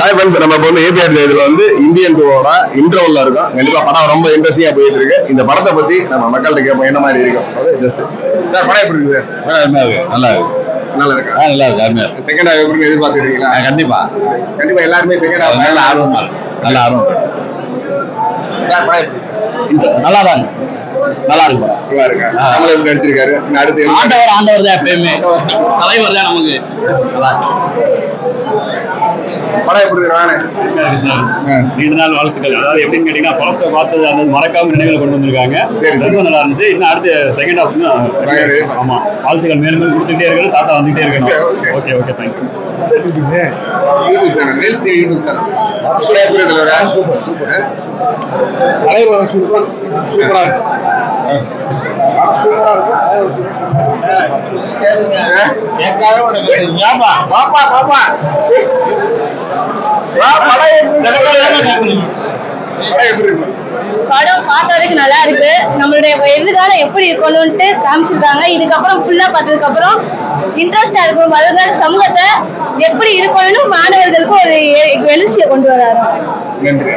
Hi friends நம்ம இப்போ வந்து ஏபிஆர் இதுல வந்து இந்தியன் டூவோட இன்டர்வல்ல இருக்கும். கண்டிப்பா படம் ரொம்ப இன்ட்ரெஸ்டிங்கா போயிட்டு இருக்கு. இந்த படத்தை பத்தி நம்ம மக்கள்கிட்ட கேட்போம். என்ன மாதிரி இருக்கும் அது ஜஸ்ட் சார் படம் எப்படி இருக்குது அருமையா இருக்கு. நல்லா இருக்கு. நல்லா இருக்கா? நல்லா இருக்கு. அருமையா இருக்கு. செகண்ட் ஹாஃப் எப்படி எதிர்பார்த்துருக்கீங்களா? கண்டிப்பா. கண்டிப்பா எல்லாருமே செகண்ட் அது ஹாஃப் நல்ல ஆர்வமா இருக்கு. நல்ல ஆர்வம் இருக்கு. படம் இருக்கு? நல்லா தான் இருக்கு. நல்லா இருக்கு படம். நல்லா இருக்கா? ஆ. நம்மள எப்படி நடிச்சிருக்காரு. அடுத்து? ஆண்டவர் ஆண்டவர் தான் எப்பயுமே. தலைவர் தான் நமக்கு. நல்லா படம் எப்படி இருக்கு? சார். ஆ. நீண்ட நாள் வாழ்த்துக்கள். அதாவது எப்படின்னு கேட்டீங்கன்னா பழசை பார்த்தது அந்த மறக்காம நினைவுகள் கொண்டு வந்திருக்காங்க. சரி. ரொம்ப நல்லா இருந்துச்சு. இன்னும் அடுத்து செகண்ட் ஹாஃப் பயங்கர. ஆமா. வாழ்த்துக்கள் மேலும் மேலும் கொடுத்துட்டே இருக்கணும். தாத்தா வந்துட்டே இருக்கணும். Okay okay. தேங்க்யூ சூப்பரா சூப்பரா படம் பார்த்த வரைக்கும் நல்லா இருக்கு. நம்மளுடைய எதிர்காலம் எப்படி இருக்கணும்ட்டு காமிச்சிருக்காங்க. இதுக்கப்புறம் ஃபுல்லா பார்த்ததுக்கு அப்புறம் இன்ட்ரெஸ்டா இருக்கும் வருங்கால சமூகத்தை எப்படி இருக்கணும்னு மாணவர்களுக்கு ஒரு எழுச்சியை கொண்டு வராரு. நன்றி.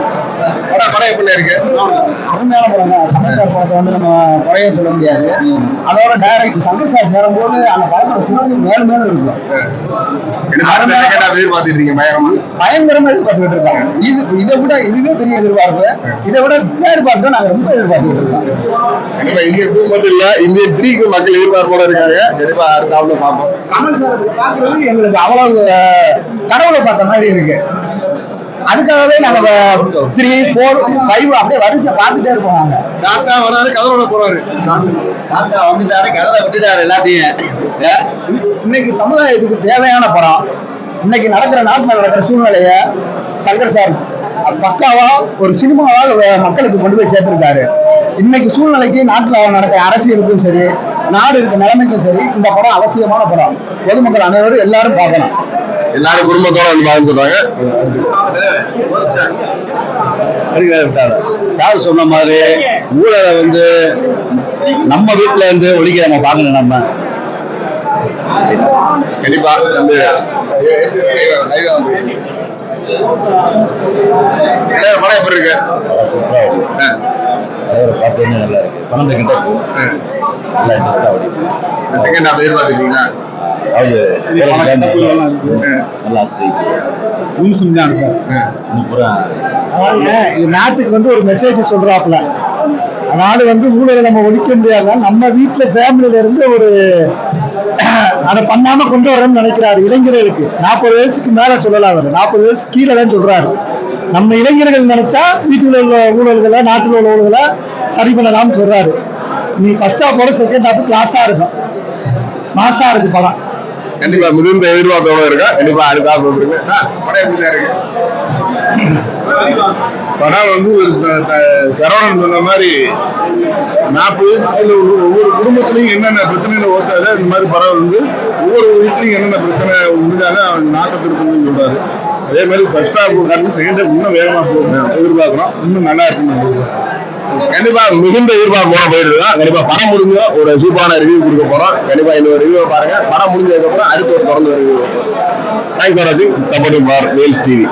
படம் படம் எப்படி இருக்கு? அருமையான படங்க சார் படத்தை வந்து நம்ம குறைய சொல்ல முடியாது. அதோட டைரக்ட் சங்கர் சார் சேரும்போது அந்த படத்தோட சிறப்பு மேலும் மேலும் இருக்கும். பயங்கரமா? எதிர்பார்த்துக்கிட்டு இருக்காங்க. இது இதை விட இதுவே பெரிய எதிர்பார்ப்பு. இதை விட எதிர்பார்ப்பு நாங்க ரொம்ப எதிர்பார்த்துக்கிட்டு இருக்கோம். இந்தியன் டூ மட்டும் இல்ல இந்தியன் த்ரீக்கு மக்கள் எதிர்பார்ப்போட இருக்காங்க. கண்டிப்பா அடுத்த பார்ப்போம். கமல் சார் எங்களுக்கு அவ்வளவு கடவுளை பார்த்த மாதிரி இருக்கு. அதுக்காகவே நாங்க த்ரீ ஃபோர் ஃபைவ் அப்படியே வரிசை பார்த்துட்டே இருப்போம் நாங்க. தாத்தா வராரு கதவோட போறாரு. தாத்தா வந்துட்டாரு கதலை விட்டுட்டாரு எல்லாத்தையும்? இன்னைக்கு சமுதாயத்துக்கு தேவையான படம் இன்னைக்கு நடக்கிற நாட்டில் நடக்கிற சூழ்நிலைய சங்கர் சார் பக்காவா ஒரு சினிமாவால் மக்களுக்கு கொண்டு போய் சேர்த்திருக்காரு. இன்னைக்கு சூழ்நிலைக்கு நாட்டில் நடக்கிற அரசியலுக்கும் சரி நாடு இருக்க நிலைமைக்கும் சரி இந்த படம் அவசியமான படம். பொதுமக்கள் அனைவரும் எல்லாரும் பார்க்கணும். எல்லாரும் குடும்பத்தோட வந்து சொல்றாங்க அடிக்கடி விட்டாரு சார் சொன்ன மாதிரி ஊழலை வந்து நம்ம வீட்டுல இருந்து ஒழிக்க நம்ம பார்க்கணும் நம்ம. கண்டிப்பா வந்து படம் எப்படி இருக்கு? நல்லா இருக்கு. பணத்தை கிட்ட. நல்லா இன்ட்ரெஸ்டா செகண்ட் ஹாஃப் நாட்டுக்கு வந்து ஒரு மெசேஜ் சொல்றாப்புல. அதாவது வந்து ஊழலை நம்ம ஒழிக்க முடியாது நம்ம வீட்டுல ஃபேமிலில இருந்து ஒரு அதை பண்ணாம கொண்டு வரணும்னு நினைக்கிறாரு இளைஞர்களுக்கு. நாற்பது வயசுக்கு மேல சொல்லலாம் அவர். நாற்பது வயசு கீழே தான் சொல்றாரு. நம்ம இளைஞர்கள் நினைச்சா வீட்டுல உள்ள ஊழல்களை நாட்டுல உள்ள ஊழல்களை சரி பண்ணலாம்னு சொல்றாரு. நீ ஃபர்ஸ்ட் ஹாஃபோட செகண்ட் ஹாஃப் கிளாஸா இருக்கும். மாசா இருக்கு படம். கண்டிப்பா மிகுந்த எதிர்பார்ப்போட இருக்கா? கண்டிப்பா அடுத்த half இருக்கு படம் எப்படி தான் இருக்கு? படம் வந்து ஒரு சரவணன் சொன்ன மாதிரி நாற்பது வயசுல ஒவ்வொரு குடும்பத்திலையும் என்னென்ன பிரச்சனைகளை ஓட்டாத இந்த மாதிரி படம் வந்து ஒவ்வொரு வீட்லையும் என்னென்ன பிரச்சனை முடிஞ்சாலும் அவன் நாட்டை திருத்தணும்னு சொல்றாரு. அதே மாதிரி ஃபர்ஸ்ட் ஹாஃப் காரணம் செகண்ட் ஹாஃப் இன்னும் வேகமா போகும் எதிர்பார்க்கிறோம். இன்னும் நல்லா இருக்குன்னு நினைக்கிறேன். கண்டிப்பா மிகுந்த எதிர்பார்ப்போட போயிட்டு இருக்கோம் கண்டிப்பா படம் முடிஞ்ச ஒரு சூப்பரான ரிவ்யூ கொடுக்க போறோம். கண்டிப்பா இந்த ரிவ்யூ பாருங்க. படம் முடிஞ்சதுக்கு அப்புறம் அடுத்த ஒரு தொடர்ந்து ரிவ்யூ தேங்க்ஸ் ஃபார் வாட்சிங் சப்போர்ட்டிங் ஃபார் வேல்ஸ் டிவி